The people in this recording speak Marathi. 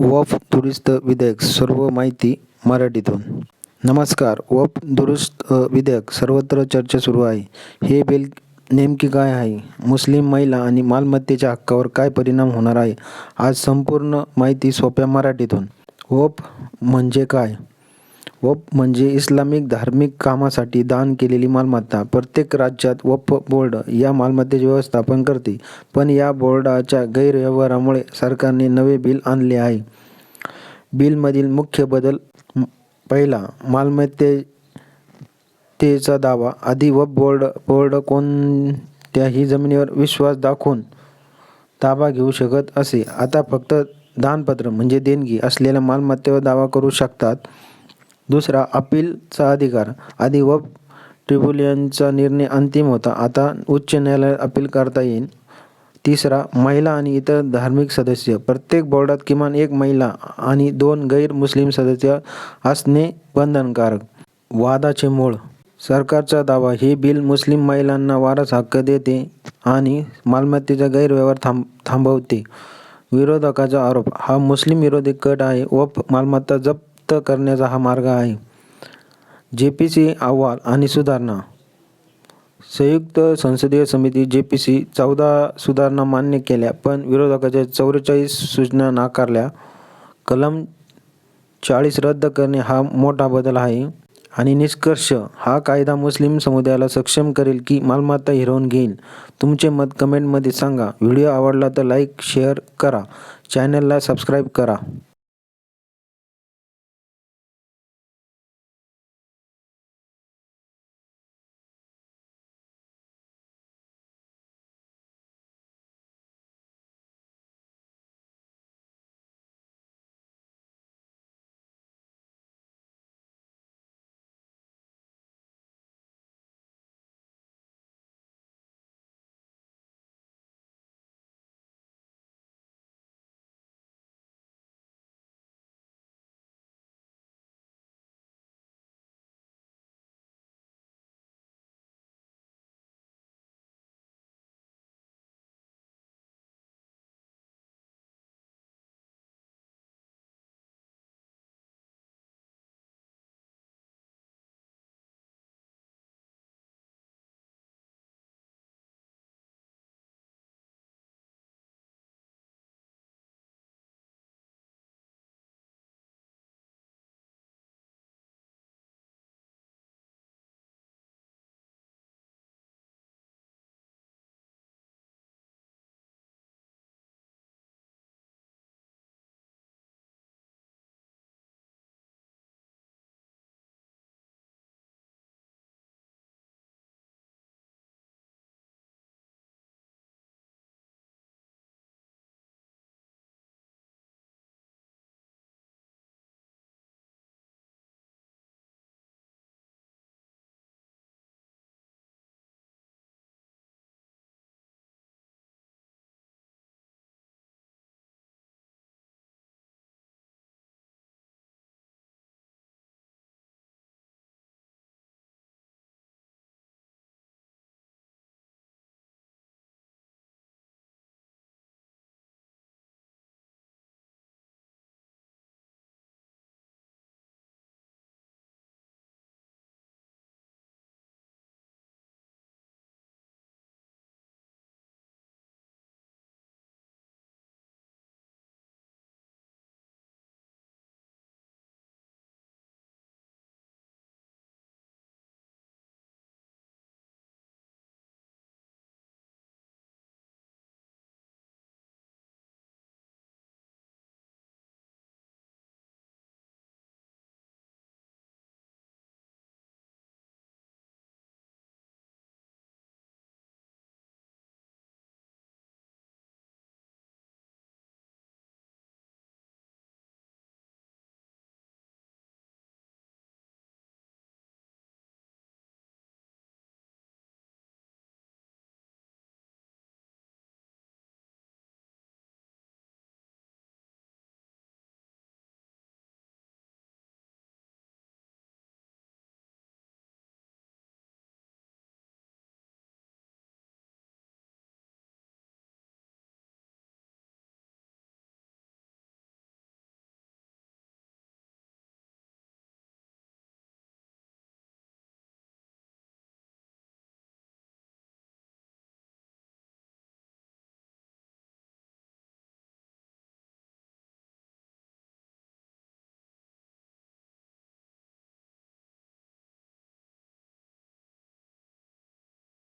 वफ दुरुस्त विधेयक सर्व माहिती मराठीतून. नमस्कार वफ दुरुस्त विधेयक सर्वत्र चर्चा सुरू आहे. हे बिल नेमकी काय आहे? मुस्लिम महिला आणि मालमत्तेच्या हक्कावर काय परिणाम होणार आहे? आज संपूर्ण माहिती सोप्या मराठीतून. वफ म्हणजे काय? वप म्हणजे इस्लामिक धार्मिक कामासाठी दान केलेली मालमत्ता. प्रत्येक राज्यात वप बोर्ड या मालमत्तेचे व्यवस्थापन करते. पण या बोर्डाच्या गैरव्यवहारामुळे सरकारने नवे बिल आणले आहे. बिलमधील मुख्य बदल पहिला मालमत्तेचा दावा. आधी वफ बोर्ड बोर्ड कोणत्याही जमिनीवर विश्वास दाखवून ताबा घेऊ शकत असे. आता फक्त दानपत्र म्हणजे देणगी असलेल्या मालमत्तेवर दावा करू शकतात. दुसरा अपीलचा अधिकार. आधी वप ट्रिब्युनलचा निर्णय अंतिम होता. आता उच्च न्यायालयात अपील करता येईल. तिसरा महिला आणि इतर धार्मिक सदस्य. प्रत्येक बोर्डात किमान एक महिला आणि दोन गैर मुस्लिम सदस्य असणे बंधनकारक. वादाचे मूळ सरकारचा दावा हे बिल मुस्लिम महिलांना वारस हक्क देते आणि मालमत्तेचा गैरव्यवहार थांब थांबवते. विरोधकाचा आरोप. हा मुस्लिम विरोधी कट आहे. व मालमत्ता मुक्त करण्याचा हा मार्ग आहे. जे पी सी अहवाल आणि सुधारणा. संयुक्त संसदीय समिती जे पी सी चौदा सुधारणा मान्य केल्या पण विरोधकाच्या चौवेचाळीस सूचना नाकारल्या. कलम चाळीस रद्द करणे हा मोठा बदल आहे आणि निष्कर्ष हा कायदा मुस्लिम समुदायाला सक्षम करेल की मालमत्ता हिरवून घेईल. तुमचे मत कमेंटमध्ये सांगा. व्हिडिओ आवडला तर लाईक शेअर करा. चॅनलला सबस्क्राईब करा.